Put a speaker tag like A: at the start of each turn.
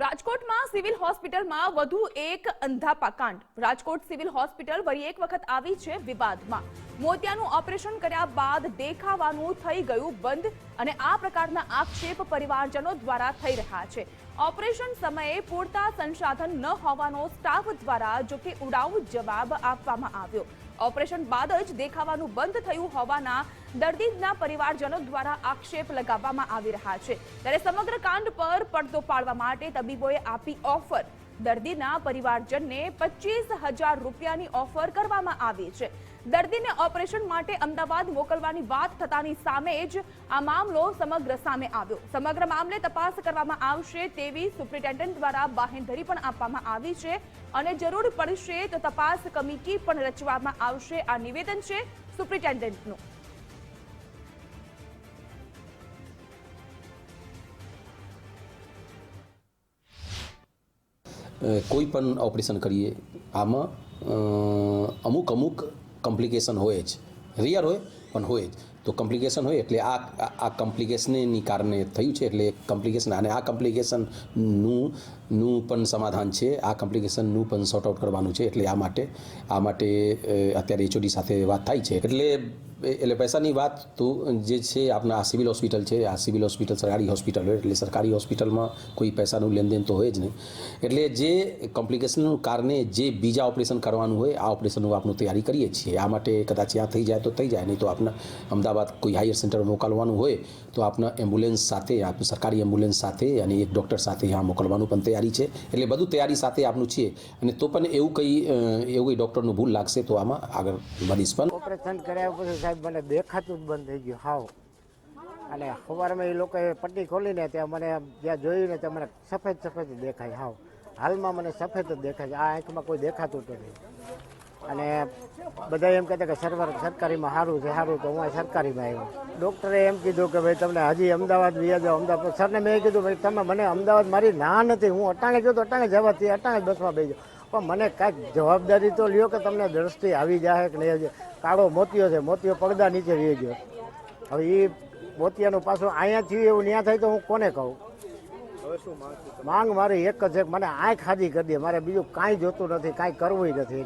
A: રાજકોટમાં સિવિલ હોસ્પિટલમાં વધુ એક અંધાપા કાંડ રાજકોટ સિવિલ હોસ્પિટલ વળી એક વખત આવી છે વિવાદમાં. મોતિયાનું ઓપરેશન કર્યા બાદ દેખાવાનું થઈ ગયું બંધ અને આ પ્રકારના આક્ષેપ પરિવારજનો દ્વારા થઈ રહ્યા છે. ઓપરેશન સમયે પૂરતા સંસાધન ન હોવાનો સ્ટાફ દ્વારા જો કે ઉડાઉ જવાબ આપવામાં આવ્યો. ઓપરેશન બાદ જ દેખાવાનું બંધ થયું હોવાના દર્દીના પરિવારજનો દ્વારા આક્ષેપ લગાવવામાં આવી રહ્યા છે. ત્યારે સમગ્ર કાંડ પર પડદો પાડવા માટે તબીબોએ આપી ઓફર. દર્દીના પરિવારજનને પચીસ હજાર રૂપિયાની ઓફર કરવામાં આવી છે. દર્દીને ઓપરેશન માટે અમદાવાદ મોકલવાની વાત થતાની સામે જ આ મામલો સમગ્ર સામે આવ્યો. સમગ્ર મામલે તપાસ કરવામાં આવશે તેવી સુપ્રિન્ટેન્ડન્ટ દ્વારા બાહેંધરી પણ આપવામાં આવી છે અને જરૂર પડશે તો તપાસ કમિટી પણ રચવામાં આવશે. આ નિવેદન છે સુપ્રિન્ટેન્ડન્ટનું.
B: કોઈ પણ ઓપરેશન કરીએ, આમાં અમુક અમુક કોમ્પ્લિકેશન હોય જ. રિયર હોય, પણ હોય જ. તો કોમ્પ્લિકેશન હોય એટલે આ, આ- કોમ્પ્લિકેશનની કારણે થયું છે, એટલે કોમ્પ્લિકેશન અને આ કોમ્પ્લિકેશનનું નું પણ સમાધાન છે. આ કોમ્પ્લિકેશનનું પણ સોર્ટ આઉટ કરવાનું છે, એટલે આ માટે આ માટે અત્યારે એચઓડી સાથે વાત થાય છે. એટલે એટલે પૈસાની વાત તો જે છે આપણા આ સિવિલ હોસ્પિટલ છે, આ સિવિલ હોસ્પિટલ સરકારી હોસ્પિટલ હોય, એટલે સરકારી હોસ્પિટલમાં કોઈ પૈસાનું લેનદેન તો હોય જ નહીં. એટલે જે કોમ્પ્લિકેશનનું કારણે જે બીજા ઓપરેશન કરવાનું હોય, આ ઓપરેશનનું આપણું તૈયારી કરીએ છીએ. આ માટે કદાચ આ થઈ જાય તો થઈ જાય, નહીં તો આપણે અમદાવાદ કોઈ હાયર સેન્ટર મોકલવાનું હોય, તો આપણે એમ્બ્યુલન્સ સાથે આપણે સરકારી એમ્બ્યુલન્સ સાથે અને એક ડૉક્ટર સાથે ત્યાં મોકલવાનું પણ તૈયારી છે. એટલે બધું તૈયારી સાથે આપણું છીએ. અને તો પણ એવું કંઈ એવું કંઈ ડૉક્ટરનું ભૂલ લાગશે તો આમાં આગળ વધીશ પણ.
C: ઓપરેશન કર્યા સાહેબ, મને દેખાતું જ બંધ થઈ ગયું. હાવ. અને સવારમાં એ લોકોએ પટ્ટી ખોલીને ત્યાં મને જ્યાં જોયું ને ત્યાં મને સફેદ સફેદ દેખાય. હાવ. હાલમાં મને સફેદ જ દેખાય છે. આ આંખમાં કોઈ દેખાતું જ નથી અને બધા એમ કહેતા કે સરવાર સરકારીમાં સારું છે, સારું તો હું સરકારીમાં આવ્યો. ડૉક્ટરે એમ કીધું કે ભાઈ, તમને હજી અમદાવાદ વ્યા જાઓ. અમદાવાદ સરને મેં કીધું, ભાઈ, તમે મને અમદાવાદ મારી ના નથી. હું અટાણે ગયો તો અટાણે જવાથી અટાણે બસમાં બેસી જાઉં. પણ મને કાંઈક જવાબદારી તો લ્યો કે તમને દ્રષ્ટિ આવી જાય કે નહીં. કાળો મોતિયો છે મોતિયો પડદા નીચે રહી ગયો. હવે એ મોતિયાનું પાછું અહીંયા થયું એવું ન્યા થાય તો હું કોને કહું? માંગ મારી એક જ છે મને આંખ હાજી કરી દે. મારે બીજું કાંઈ જોતું નથી કાંઈ કરવું નથી.